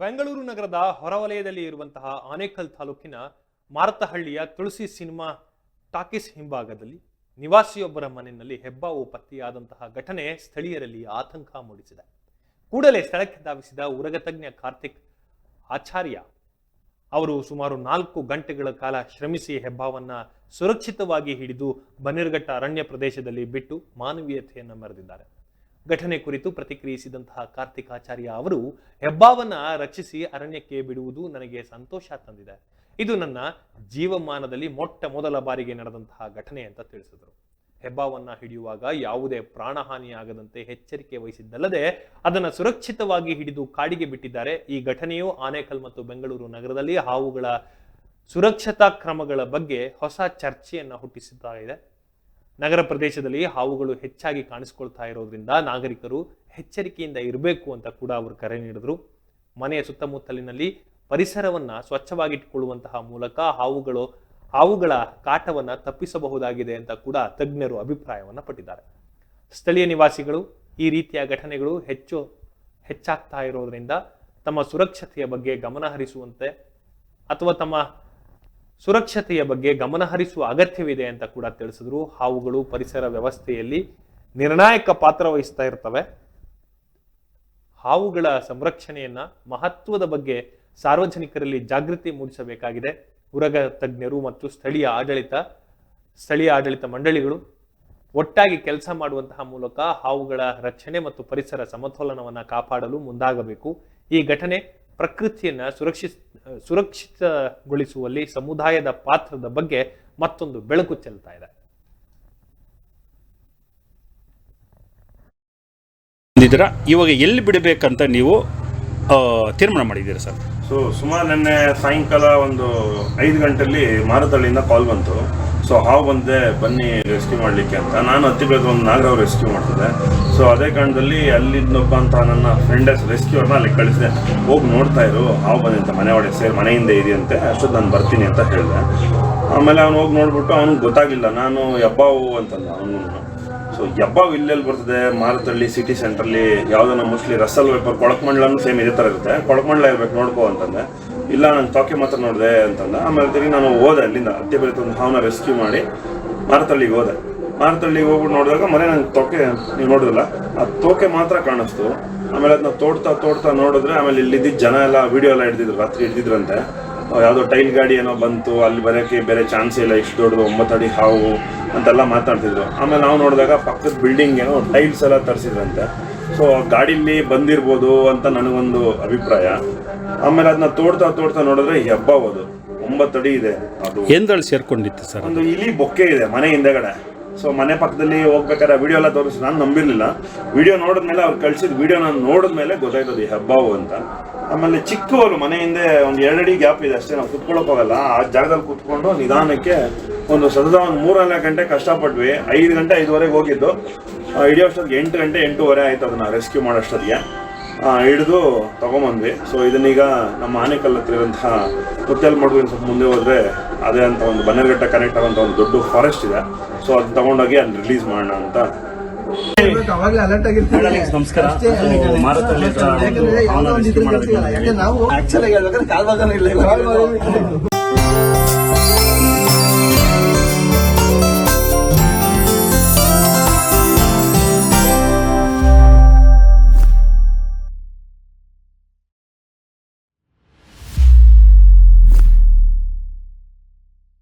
ಬೆಂಗಳೂರು ನಗರದ ಹೊರವಲಯದಲ್ಲಿ ಇರುವಂತಹ ಆನೇಕಲ್ ತಾಲೂಕಿನ ಮಾರತಹಳ್ಳಿಯ ತುಳಸಿ ಸಿನಿಮಾ ಟಾಕೀಸ್ ಹಿಂಭಾಗದಲ್ಲಿ ನಿವಾಸಿಯೊಬ್ಬರ ಮನೆಯಲ್ಲಿ ಹೆಬ್ಬಾವು ಪತ್ತೆಯಾದಂತಹ ಘಟನೆ ಸ್ಥಳೀಯರಲ್ಲಿ ಆತಂಕ ಮೂಡಿಸಿದೆ. ಕೂಡಲೇ ಸ್ಥಳಕ್ಕೆ ಧಾವಿಸಿದ ಉರಗತಜ್ಞ ಕಾರ್ತಿಕ್ ಆಚಾರ್ಯ ಅವರು ಸುಮಾರು ನಾಲ್ಕು ಗಂಟೆಗಳ ಕಾಲ ಶ್ರಮಿಸಿ ಹೆಬ್ಬಾವನ್ನ ಸುರಕ್ಷಿತವಾಗಿ ಹಿಡಿದು ಬನ್ನಿರ್ಘಟ್ಟ ಅರಣ್ಯ ಪ್ರದೇಶದಲ್ಲಿ ಬಿಟ್ಟು ಮಾನವೀಯತೆಯನ್ನು ಮೆರೆದಿದ್ದಾರೆ ಘಟನೆ ಕುರಿತು ಪ್ರತಿಕ್ರಿಯಿಸಿದಂತಹ ಕಾರ್ತಿಕಾಚಾರ್ಯ ಅವರು, ಹೆಬ್ಬಾವನ್ನ ರಕ್ಷಿಸಿ ಅರಣ್ಯಕ್ಕೆ ಬಿಡುವುದು ನನಗೆ ಸಂತೋಷ ತಂದಿದೆ. ಇದು ನನ್ನ ಜೀವಮಾನದಲ್ಲಿ ಮೊಟ್ಟ ಮೊದಲ ಬಾರಿಗೆ ನಡೆದಂತಹ ಘಟನೆ ಅಂತ ತಿಳಿಸಿದರು. ಹೆಬ್ಬಾವನ್ನ ಹಿಡಿಯುವಾಗ ಯಾವುದೇ ಪ್ರಾಣಹಾನಿಯಾಗದಂತೆ ಎಚ್ಚರಿಕೆ ವಹಿಸಿದ್ದಲ್ಲದೆ, ಅದನ್ನು ಸುರಕ್ಷಿತವಾಗಿ ಹಿಡಿದು ಕಾಡಿಗೆ ಬಿಟ್ಟಿದ್ದಾರೆ. ಈ ಘಟನೆಯು ಆನೇಕಲ್ ಮತ್ತು ಬೆಂಗಳೂರು ನಗರದಲ್ಲಿ ಹಾವುಗಳ ಸುರಕ್ಷತಾ ಕ್ರಮಗಳ ಬಗ್ಗೆ ಹೊಸ ಚರ್ಚೆಯನ್ನು ಹುಟ್ಟಿಸುತ್ತಾ ಇದೆ ನಗರ ಪ್ರದೇಶದಲ್ಲಿ ಹಾವುಗಳು ಹೆಚ್ಚಾಗಿ ಕಾಣಿಸ್ಕೊಳ್ತಾ ಇರೋದ್ರಿಂದ ನಾಗರಿಕರು ಎಚ್ಚರಿಕೆಯಿಂದ ಇರಬೇಕು ಅಂತ ಕೂಡ ಅವರು ಕರೆ ನೀಡಿದರು. ಮನೆಯ ಸುತ್ತಮುತ್ತಲಿನಲ್ಲಿ ಪರಿಸರವನ್ನ ಸ್ವಚ್ಛವಾಗಿಟ್ಟುಕೊಳ್ಳುವಂತಹ ಮೂಲಕ ಹಾವುಗಳು, ಹಾವುಗಳ ಕಾಟವನ್ನ ತಪ್ಪಿಸಬಹುದಾಗಿದೆ ಅಂತ ಕೂಡ ತಜ್ಞರು ಅಭಿಪ್ರಾಯವನ್ನ ಪಟ್ಟಿದ್ದಾರೆ. ಸ್ಥಳೀಯ ನಿವಾಸಿಗಳು ಈ ರೀತಿಯ ಘಟನೆಗಳು ಹೆಚ್ಚು ಹೆಚ್ಚಾಗ್ತಾ ಇರೋದ್ರಿಂದ ತಮ್ಮ ಸುರಕ್ಷತೆಯ ಬಗ್ಗೆ ಗಮನ ಹರಿಸುವಂತೆ ಅಥವಾ ತಮ್ಮ ಸುರಕ್ಷತೆಯ ಬಗ್ಗೆ ಗಮನಹರಿಸುವ ಅಗತ್ಯವಿದೆ ಅಂತ ಕೂಡ ತಿಳಿಸಿದ್ರು. ಹಾವುಗಳು ಪರಿಸರ ವ್ಯವಸ್ಥೆಯಲ್ಲಿ ನಿರ್ಣಾಯಕ ಪಾತ್ರ ವಹಿಸ್ತಾ ಇರ್ತವೆ. ಹಾವುಗಳ ಸಂರಕ್ಷಣೆಯನ್ನ ಮಹತ್ವದ ಬಗ್ಗೆ ಸಾರ್ವಜನಿಕರಲ್ಲಿ ಜಾಗೃತಿ ಮೂಡಿಸಬೇಕಾಗಿದೆ. ಉರಗ ತಜ್ಞರು ಮತ್ತು ಸ್ಥಳೀಯ ಆಡಳಿತ ಸ್ಥಳೀಯ ಆಡಳಿತ ಮಂಡಳಿಗಳು ಒಟ್ಟಾಗಿ ಕೆಲಸ ಮಾಡುವಂತಹ ಮೂಲಕ ಹಾವುಗಳ ರಕ್ಷಣೆ ಮತ್ತು ಪರಿಸರ ಸಮತೋಲನವನ್ನು ಕಾಪಾಡಲು ಮುಂದಾಗಬೇಕು. ಈ ಘಟನೆ ಪ್ರಕೃತಿಯನ್ನ ಸುರಕ್ಷಿತ ಸುರಕ್ಷಿತಗೊಳಿಸುವಲ್ಲಿ ಸಮುದಾಯದ ಪಾತ್ರದ ಬಗ್ಗೆ ಮತ್ತೊಂದು ಬೆಳಕು ಚೆಲ್ತಾ ಇದೆ. ಬಂದಿದ್ದೀರಾ? ಇವಾಗ ಎಲ್ಲಿ ಬಿಡಬೇಕಂತ ನೀವು ತೀರ್ಮಾನ ಮಾಡಿದ್ದೀರಾ ಸರ್? ಸೊ ಸುಮಾರು ನಿನ್ನೆ ಸಾಯಂಕಾಲ ಒಂದು ಐದು ಗಂಟೆಯಲ್ಲಿ ಮಾರುತಳ್ಳಿಯಿಂದ ಕಾಲ್ ಬಂತು. ಸೊ ಹಾವು ಬಂದೆ ಬನ್ನಿ ರೆಸ್ಕ್ಯೂ ಮಾಡಲಿಕ್ಕೆ ಅಂತ. ನಾನು ಹತ್ತಿಬೇಕು ಒಂದು ನಾಗರಾವ್ ರೆಸ್ಕ್ಯೂ ಮಾಡ್ತಿದ್ದೆ. ಸೊ ಅದೇ ಕಾರಣದಲ್ಲಿ ಅಲ್ಲಿದ್ದೊಬ್ಬ ಅಂತ ನನ್ನ ಫ್ರೆಂಡ್ ರೆಸ್ಕ್ಯೂರ್ನ ಅಲ್ಲಿ ಕಳಿಸಿದೆ. ಹೋಗಿ ನೋಡ್ತಾ ಇರು, ಹಾವು ಬಂದೆ ಅಂತ, ಮನೆ ಒಳಗೆ ಸೇರಿ, ಮನೆಯಿಂದ ಇದೆಯಂತೆ ಅಷ್ಟೊತ್ತು ನಾನು ಬರ್ತೀನಿ ಅಂತ ಹೇಳಿದೆ. ಆಮೇಲೆ ಅವ್ನು ಹೋಗಿ ನೋಡ್ಬಿಟ್ಟು ಅವ್ನಿಗೆ ಗೊತ್ತಾಗಿಲ್ಲ. ನಾನು ಯಬ್ಬಾವು ಅಂತಂದ ಅವನು. ಸೊ ಎಬ್ಬಾವು ಇಲ್ಲೆಲ್ಲಿ ಬರ್ತದೆ? ಮಾರತಳ್ಳಿ ಸಿಟಿ ಸೆಂಟ್ರಲ್ಲಿ ಯಾವುದನ್ನ ಮೋಸ್ಟ್ಲಿ ರಸಲ್ ವೇಪರ್, ಕೊಳಕಮಂಡ್ಲನು ಸೇಮ್ ಇದೇ ಥರ ಇರುತ್ತೆ. ಕೊಳಕ್ಮಂಡ್ಲ ಇರ್ಬೇಕು, ನೋಡ್ಕೋ ಅಂತಂದೆ. ಇಲ್ಲ, ನಾನು ತೋಕೆ ಮಾತ್ರ ನೋಡಿದೆ ಅಂತಂದ. ಆಮೇಲೆ ತಿರುಗಿ ನಾನು ಹೋದೆ ಅಲ್ಲಿಂದ. ಅತ್ತೆ ಬೆಳೆ ಒಂದು ಹಾವನ್ನ ರೆಸ್ಕ್ಯೂ ಮಾಡಿ ಮಾರತಳ್ಳಿಗೆ ಹೋದೆ. ಮಾರತಳ್ಳಿಗೆ ಹೋಗ್ಬಿಟ್ಟು ನೋಡಿದಾಗ ಮನೆ ನಂಗೆ ತೋಕೆ ನೀವು ನೋಡಿದ್ರಲ್ಲ ಆ ತೋಕೆ ಮಾತ್ರ ಕಾಣಿಸ್ತು. ಆಮೇಲೆ ಅದನ್ನ ತೋಡ್ತಾ ತೋಡ್ತಾ ನೋಡಿದ್ರೆ ಆಮೇಲೆ ಇಲ್ಲಿದ್ದ ಜನ ಎಲ್ಲ ವಿಡಿಯೋ ಎಲ್ಲ ಹಿಡ್ದಿದ್ರು, ರಾತ್ರಿ ಹಿಡ್ದಿದ್ರಂತೆ. ಯಾವುದೋ ಟೈಲ್ ಗಾಡಿ ಏನೋ ಬಂತು ಅಲ್ಲಿ ಬರೋಕ್ಕೆ ಬೇರೆ ಚಾನ್ಸ್ ಇಲ್ಲ ಇಷ್ಟು ದೊಡ್ಡದು ಒಂಬತ್ತು ಅಡಿ ಹಾವು ಅಂತೆಲ್ಲ ಮಾತಾಡ್ತಿದ್ರು. ಆಮೇಲೆ ನಾವು ನೋಡಿದಾಗ ಪಕ್ಕದ ಬಿಲ್ಡಿಂಗ್ ಏನೋ ಟೈಲ್ಸ್ ಎಲ್ಲ ತರಿಸಿದ್ರಂತೆ. ಸೊ ಗಾಡಿಲಿ ಬಂದಿರ್ಬೋದು ಅಂತ ನನಗೊಂದು ಅಭಿಪ್ರಾಯ. ಆಮೇಲೆ ಅದನ್ನ ತೋಡ್ತಾ ತೋಡ್ತಾ ನೋಡಿದ್ರೆ ಹೆಬ್ಬಾವದು ಒಂಬತ್ತು ಅಡಿ ಇದೆ ಅದು. ಎಂದಳು ಸೇರ್ಕೊಂಡಿತ್ತು ಸರ್ ಒಂದು ಇಲಿ ಬೊಕ್ಕೆ ಇದೆ ಮನೆ ಹಿಂದೆಗಡೆ. ಸೊ ಮನೆ ಪಕ್ಕದಲ್ಲಿ ಹೋಗ್ಬೇಕಾದ್ರೆ ವಿಡಿಯೋ ಎಲ್ಲ ತೋರಿಸಿ ನಾನು ನಂಬಿರ್ಲಿಲ್ಲ. ವಿಡಿಯೋ ನೋಡಿದ್ಮೇಲೆ ಅವ್ರು ಕಳ್ಸಿದ ವಿಡಿಯೋ ನಾನು ನೋಡಿದ್ಮೇಲೆ ಗೊತ್ತಾಯ್ತದೆ ಹೆಬ್ಬಾವು ಅಂತ. ಆಮೇಲೆ ಚಿಕ್ಕವರು ಮನೆ ಹಿಂದೆ ಒಂದು ಎರಡಡಿ ಗ್ಯಾಪ್ ಇದೆ ಅಷ್ಟೇ, ನಾವು ಕುತ್ಕೊಳ್ಳೋಕೆ ಹೋಗಲ್ಲ. ಆ ಜಾಗದಲ್ಲಿ ಕುತ್ಕೊಂಡು ನಿಧಾನಕ್ಕೆ ಒಂದು ಸತತ ಒಂದು ಮೂರನೇ ಗಂಟೆ ಕಷ್ಟಪಟ್ವಿ. ಐದು ಗಂಟೆ, ಐದುವರೆಗೆ ಹೋಗಿದ್ದು. ಇಡೀ ಹಿಡಿಯೋಷ್ಟೊತ್ತಿಗೆ ಎಂಟು ಗಂಟೆ, ಎಂಟೂವರೆ ಆಯ್ತು ಅದನ್ನ ರೆಸ್ಕ್ಯೂ ಮಾಡೋಷ್ಟೊತ್ತಿಗೆ. ಹಿಡಿದು ತಗೊಂಬಂದ್ವಿ. ಸೊ ಇದನ್ನೀಗ ನಮ್ಮ ಆನೆಕಲ್ ಹತ್ರ ಇರುವಂತಹ ಮುತ್ತೆಲ್ ಮಡುವಿನ ಸ್ವಲ್ಪ ಮುಂದೆ ಹೋದ್ರೆ ಅದೇ ಅಂತ ಒಂದು ಬನ್ನೇರುಘಟ್ಟ ಕನೆಕ್ಟ್ ಆಗುವಂತ ಒಂದು ದೊಡ್ಡ ಫಾರೆಸ್ಟ್ ಇದೆ. ಸೊ ಅದನ್ನ ತಗೊಂಡೋಗಿ ಅಲ್ಲಿ ರಿಲೀಸ್ ಮಾಡೋಣ ಅಂತ ನಮಸ್ಕಾರ. ಯಾಕಂದ್ರೆ ನಾವು ಆಕ್ಚುಲ್ ಹೇಳ್ಬೇಕಾದ್ರೆ ಇಲ್ಲ.